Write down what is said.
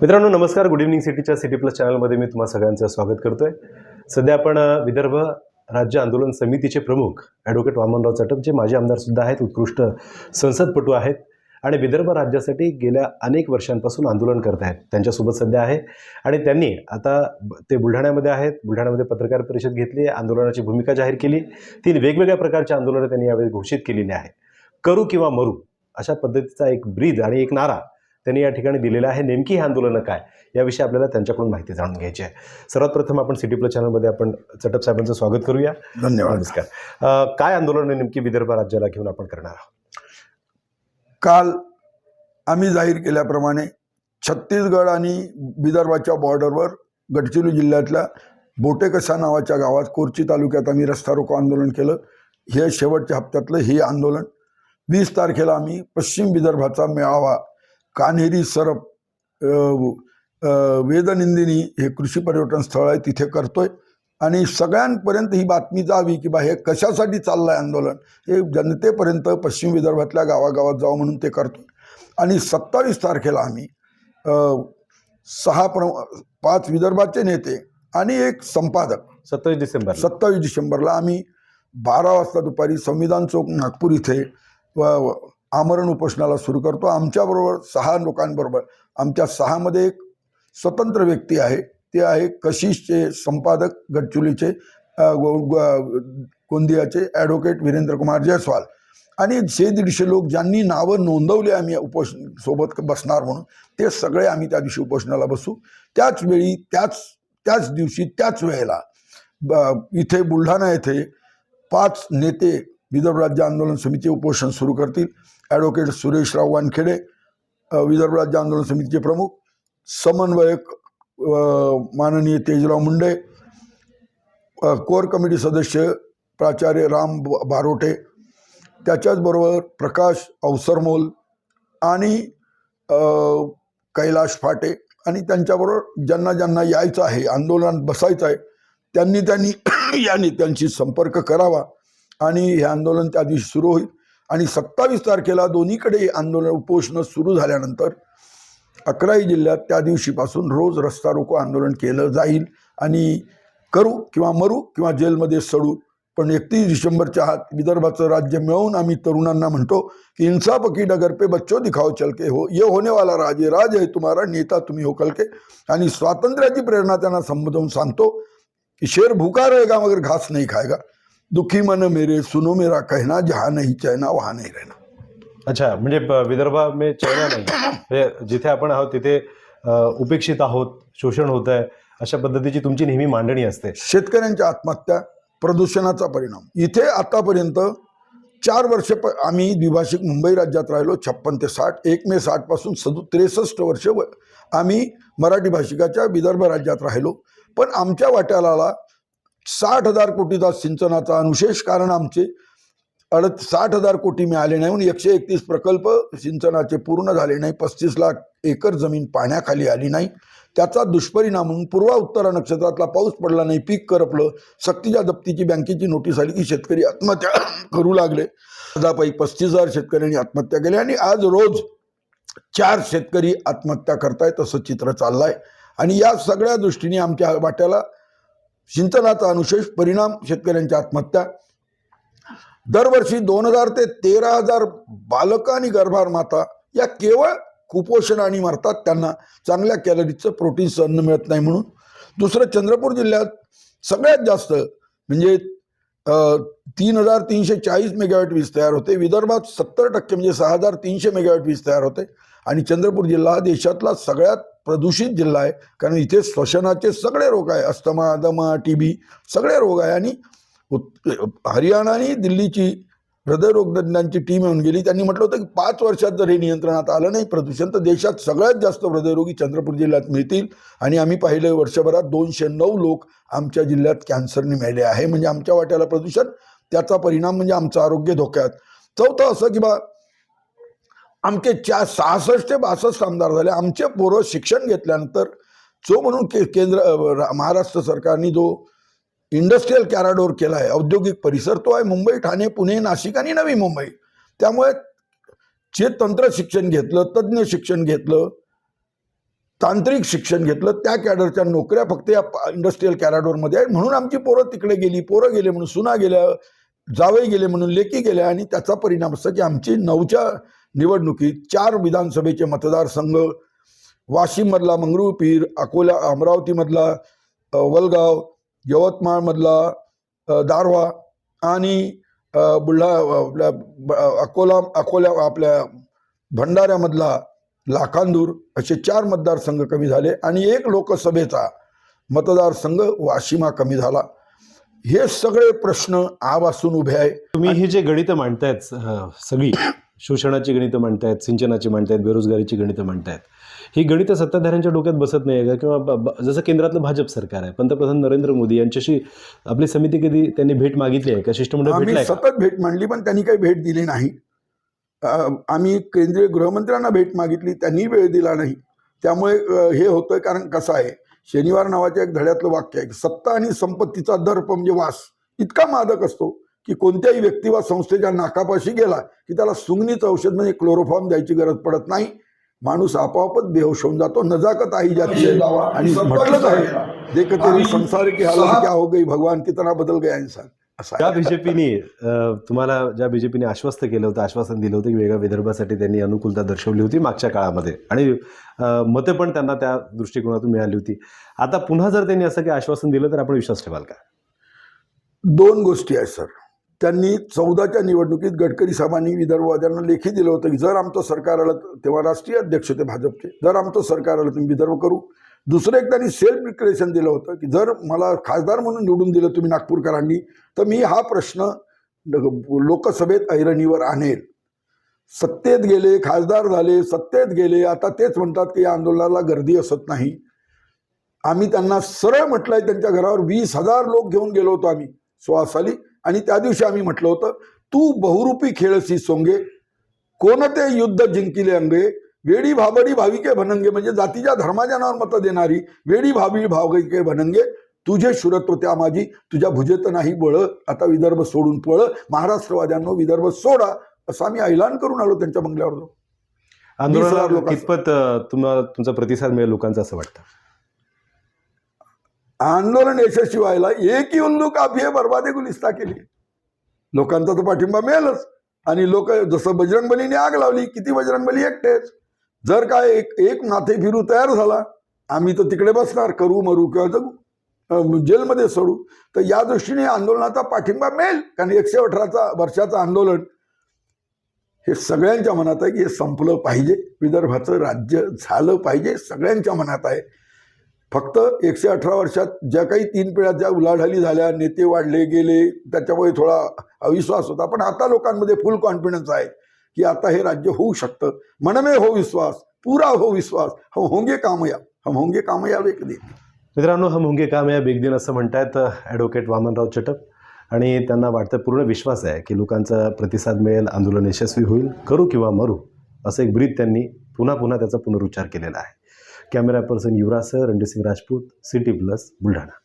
मित्रांनो नमस्कार. Good evening सिटीच्या सिटी प्लस चॅनलमध्ये मी तुम्हा सगळ्यांचं स्वागत करतोय. सध्या आपण विदर्भ राज्य आंदोलन समितीचे प्रमुख ॲडव्होकेट वामनराव चटप जे माजी आमदार सुद्धा आहेत उत्कृष्ट संसदपटू आहेत आणि विदर्भ राज्यासाठी गेल्या अनेक वर्षांपासून आंदोलन करत आहेत. त्यांच्यासोबत सध्या आहे आणि त्यांनी आता ते बुलढाण्यामध्ये आहेत. बुलढाण्यामध्ये पत्रकार परिषद घेतली आंदोलनाची भूमिका जाहीर केली. तीन वेगवेगळ्या प्रकारची आंदोलनं त्यांनी यावेळी घोषित केलेली आहे करू किंवा मरू अशा पद्धतीचा एक ब्रीद आणि एक नारा त्यांनी या ठिकाणी दिलेला आहे. नेमकी ही आंदोलनं काय? याविषयी आपल्याला त्यांच्याकडून माहिती जाणून घ्यायची आहे. सर्वात प्रथम आपण सिटी प्लस चॅनलमध्ये आपण चटप साहेबांचं स्वागत करूया. धन्यवाद. नमस्कार. काय आंदोलन नेमकी विदर्भ राज्याला घेऊन आपण करणार आहोत? काल आम्ही जाहीर केल्याप्रमाणे छत्तीसगड आणि विदर्भाच्या बॉर्डरवर गडचिरोली जिल्ह्यातल्या बोटेकसा नावाच्या गावात कोरची तालुक्यात आम्ही रस्ता रोको आंदोलन केलं. हे शेवटच्या हप्त्यातलं हे आंदोलन. वीस तारखेला आम्ही पश्चिम विदर्भाचा मेळावा कान्हेरी सरप वेदनिंदिनी हे कृषी पर्यटन स्थळ आहे तिथे करतोय. आणि सगळ्यांपर्यंत ही बातमी जावी की बा हे कशासाठी चाललं आहे आंदोलन हे जनतेपर्यंत पश्चिम विदर्भातल्या गावागावात जावं म्हणून ते करतो आणि सत्तावीस तारखेला आम्ही सहा प्र पाच विदर्भाचे नेते आणि एक संपादक सत्तावीस डिसेंबर सत्तावीस डिसेंबरला आम्ही बारा वाजता दुपारी संविधान चौक नागपूर इथे आमरण उपोषणाला सुरू करतो. आमच्याबरोबर सहा लोकांबरोबर आमच्या सहामध्ये एक स्वतंत्र व्यक्ती आहे. ते आहे कशिशचे संपादक गडचुलीचे गोंदियाचे ॲडव्होकेट वीरेंद्र कुमार जयस्वाल. आणि जे दीडशे लोक ज्यांनी नावं नोंदवली आम्ही उपोषण सोबत बसणार म्हणून ते सगळे आम्ही त्या दिवशी उपोषणाला बसू. त्याच वेळी त्याच त्याच दिवशी त्याच वेळेला ब- इथे बुलढाणा येथे पाच नेते विदर्भ राज्य आंदोलन समिती उपोषण सुरू करतील. ॲडव्होकेट सुरेशराव वानखेडे विदर्भ राज्य आंदोलन समितीचे प्रमुख. समन्वयक माननीय तेजराव मुंडे. कोर कमिटी सदस्य प्राचार्य राम बारोटे. त्याच्याचबरोबर प्रकाश अवसरमोल आणि कैलाश फाटे आणि त्यांच्याबरोबर ज्यांना ज्यांना यायचं आहे आंदोलनात बसायचं आहे त्यांनी त्यांनी या नेत्यांशी संपर्क करावा. आणि हे आंदोलन त्या दिवशी सुरू होईल. आणि सत्तावीस तारखेला दोन्हीकडे आंदोलन उपोषणं सुरू झाल्यानंतर अकराही जिल्ह्यात त्या दिवशीपासून रोज रस्ता रोको आंदोलन केलं जाईल. आणि करू किंवा मरू किंवा जेलमध्ये सडू पण एकतीस डिसेंबरच्या आत विदर्भाचं राज्य मिळवून आम्ही तरुणांना म्हणतो की इन्साफ की डगर पे बच्चो दिखाओ चलके हो ये होने वाला राज है राज तुम्हारा नेता तुम्ही हो कलके. आणि स्वातंत्र्याची प्रेरणा त्यांना संबोधून सांगतो की शेर भुका रहेगा मगर घास नाही खायगा दुखी मन मेरे सुनो मेरा कहना जहाँ नहीं चैना वहाँ नहीं रहना। अच्छा म्हणजे विदर्भा में चैना नाही। म्हणजे जिथे आपण आहोत तिथे उपेक्षित आहोत शोषण होत आहे अशा पद्धतीची तुमची नेहमी मांडणी असते. शेतकऱ्यांच्या आत्महत्या प्रदूषणाचा परिणाम. इथे आतापर्यंत चार वर्ष प आम्ही द्विभाषिक मुंबई राज्यात राहिलो छप्पन ते साठ एक मे साठपासून सदु त्रेसष्ट वर्ष व आम्ही मराठी भाषिकाच्या विदर्भ राज्यात राहिलो. पण आमच्या वाट्याला साठ हजार कोटीचा सिंचनाचा अनुशेष कारण आमचे. अड साठ हजार कोटी मिळाले नाही म्हणून एकशे एकतीस प्रकल्प सिंचनाचे पूर्ण झाले नाही. पस्तीस लाख एकर जमीन पाण्याखाली आली नाही. त्याचा दुष्परिणाम म्हणून पूर्वा उत्तरा नक्षत्रातला पाऊस पडला नाही. पीक करपलं. सक्तीच्या जप्तीची बँकेची नोटीस आली की शेतकरी आत्महत्या करू लागले. सदापाई पस्तीस हजार शेतकऱ्यांनी आत्महत्या केली आणि आज रोज चार शेतकरी आत्महत्या करतायत असं चित्र चाललंय. आणि या सगळ्या दृष्टीने आमच्या वाट्याला सिंचनाचा अनुशेष परिणाम शेतकऱ्यांच्या आत्महत्या. दरवर्षी दोन हजार ते तेरा हजार बालक आणि गर्भार माता या केवळ कुपोषणाने मरतात त्यांना चांगल्या कॅलरीजचं प्रोटीनचं अन्न मिळत नाही म्हणून. दुसरं चंद्रपूर जिल्ह्यात सगळ्यात जास्त म्हणजे तीन हजार तीनशे चाळीस मेगावॅट वीज तयार होते. विदर्भात सत्तर टक्के म्हणजे सहा हजार तीनशे मेगावॅट वीज तयार होते. आणि चंद्रपूर जिल्हा हा देशातला सगळ्यात प्रदूषित जिल्हा आहे. कारण इथे श्वसनाचे सगळे रोग आहे. अस्थमा दमा टी बी सगळे रोग आहे. आणि उत् हरियाणा आणि दिल्लीची हृदयरोगतज्ञांची टीम येऊन गेली. त्यांनी म्हटलं होतं की पाच वर्षात जर हे नियंत्रणात आलं नाही प्रदूषण तर देशात सगळ्यात जास्त हृदयरोगी चंद्रपूर जिल्ह्यात मिळतील. आणि आम्ही पाहिलं वर्षभरात दोनशे नऊ लोक आमच्या जिल्ह्यात कॅन्सरने मेले आहे. म्हणजे आमच्या वाट्याला प्रदूषण त्याचा परिणाम म्हणजे आमचं आरोग्य धोक्यात. चौथं असं की बा आमचे चार सहासष्ट ते बासष्ट आमदार झाले. आमचे पोरं शिक्षण घेतल्यानंतर जो म्हणून के केंद्र महाराष्ट्र सरकारने जो इंडस्ट्रीयल कॅराडोर केला आहे औद्योगिक परिसर तो आहे मुंबई ठाणे पुणे नाशिक आणि नवी मुंबई. त्यामुळे जे तंत्र शिक्षण घेतलं तज्ज्ञ शिक्षण घेतलं तांत्रिक शिक्षण घेतलं त्या कॅडरच्या नोकऱ्या फक्त या इंडस्ट्रीयल कॅराडोरमध्ये आहेत. म्हणून आमची पोरं तिकडे गेली पोरं गेले म्हणून सुना गेल्या जावई गेले म्हणून लेकी गेल्या आणि त्याचा परिणाम असा की आमची नऊच्या निवडणुकीत चार विधानसभेचे मतदारसंघ वाशिममधला मंगरुळपीर अकोला अमरावतीमधला वलगाव यवतमाळमधला दारवा आणि बुलढा आपल्या ब- अकोला अकोल्या आपल्या भंडाऱ्यामधला लाखांदूर असे चार मतदारसंघ कमी झाले आणि एक लोकसभेचा मतदारसंघ वाशिमा कमी झाला. हे सगळे प्रश्न आवासून उभे आहे. तुम्ही हे जे गणितं मांडतायत सगळी शोषणाची गणितं मांडतायत सिंचनाची मांडतायत बेरोजगारीची गणितं मांडतायत ही गणितं सत्ताधाऱ्यांच्या डोक्यात बसत नाही आहे का? किंवा जसं केंद्रातलं भाजप सरकार आहे पंतप्रधान नरेंद्र मोदी यांच्याशी आपली समिती कधी त्यांनी भेट मागितली आहे? का शिष्टमंडळ? सतत भेट मांडली पण त्यांनी काही भेट दिली नाही. आम्ही केंद्रीय गृहमंत्र्यांना भेट मागितली त्यांनी वेळ दिला नाही. त्यामुळे हे होतं कारण कसं आहे शनिवार नावाच्या एक धड्यातलं वाक्य आहे सत्ता आणि संपत्तीचा दर्प म्हणजे वास. इतका मादक असतो. की कोणत्याही व्यक्ती वा संस्थेच्या नाकापाशी गेला की त्याला सुंगणीचं औषध म्हणजे क्लोरोफॉर्म द्यायची गरज पडत नाही. माणूस आपोआपच बेहोश होऊन जातो नजाकत आई जाती है आणि म्हटलंच आहे देख तेरी संसार की हालत क्या हो गई भगवान कितना बदल गया इंसान आहे. ज्या बीजेपीने तुम्हाला ज्या बीजेपीने आश्वस्त केलं होतं आश्वासन दिलं होतं की वेगळ्या विदर्भासाठी त्यांनी अनुकूलता दर्शवली होती मागच्या काळामध्ये. आणि मतं पण त्यांना त्या दृष्टिकोनातून मिळाली होती. आता पुन्हा जर त्यांनी असं काही आश्वासन दिलं तर आपण विश्वास ठेवाल का? दोन गोष्टी आहेत सर. त्यांनी चौदाच्या निवडणुकीत गडकरी साहेबांनी विदर्भवाद्यांना लेखी दिलं होतं की जर आमचं सरकार आलं तेव्हा राष्ट्रीय अध्यक्ष होते भाजपचे जर आमचं सरकार आलं तुम्ही विदर्भ करू. दुसरं एक त्यांनी सेल्फ डिक्लेरेशन दिलं होतं की जर मला खासदार म्हणून निवडून दिलं तुम्ही नागपूरकरांनी तर मी हा प्रश्न लोकसभेत ऐरणीवर आणेल. सत्तेत गेले खासदार झाले सत्तेत गेले आता तेच म्हणतात की या आंदोलनाला गर्दी असत नाही. आम्ही त्यांना सरळ म्हटलंय त्यांच्या घरावर वीस हजार लोक घेऊन गेलो होतो आम्ही सोळा साली आणि त्या दिवशी आम्ही म्हटलं होतं तू बहुरूपी खेळसी सोंगे कोणते युद्ध जिंकिले अंगे? वेडी भाबडी भाविके भनंगे म्हणजे जातीच्या धर्माच्या नावावर मतं देणारी वेडी भावी भाविके भनंगे तुझे शुरत्व त्या माझी तुझ्या भुजेत नाही बळ आता विदर्भ सोडून पळ महाराष्ट्रवाद्यांनो विदर्भ सोडा असं आम्ही ऐलान करून आलो त्यांच्या बंगल्यावर आंदोलनाला. कितपत तुम्हाला तुमचा प्रतिसाद मिळेल लोकांचा असं वाटतं? आंदोलन यशस्वी व्हायला एक उल्लू काफी बरबादे गुलिस्ता केली. लोकांचा तर पाठिंबा मिळेलच. आणि लोक जसं बजरंगबलीने आग लावली किती बजरंगबली एकटेच. जर काय एक एक नाथे फिरू तयार झाला आम्ही तर तिकडे बसणार करू मरू किंवा जगू. जेलमध्ये सोडू. तर या दृष्टीने आंदोलनाचा पाठिंबा मिळेल. कारण एकशे अठराचा वर्षाचं आंदोलन हे सगळ्यांच्या मनात आहे की हे संपलं पाहिजे. विदर्भाचं राज्य झालं पाहिजे सगळ्यांच्या मनात आहे. फक्त एकशे अठरा वर्षात ज्या काही तीन पिढ्या ज्या उलाढाली झाल्या नेते वाढले गेले त्याच्यामुळे थोडा अविश्वास होता. पण आता लोकांमध्ये फुल कॉन्फिडन्स आहे की आता हे राज्य होऊ शकतं. मनमे हो विश्वास पुरा हो विश्वास. हम होंगे कामया हम होंगे कामया एक दिन. मित्रांनो हम होंगे कामया या दिन असं म्हणतायत ॲडव्होकेट वामनराव चटप आणि त्यांना वाटतं पूर्ण विश्वास आहे की लोकांचा प्रतिसाद मिळेल आंदोलन यशस्वी होईल करू किंवा मरू असं एक ब्रीद त्यांनी पुन्हा पुन्हा त्याचा पुनरुच्चार केलेला आहे. Camera person Yuvraj sir Ranjit Singh Rajput city plus Buldhana.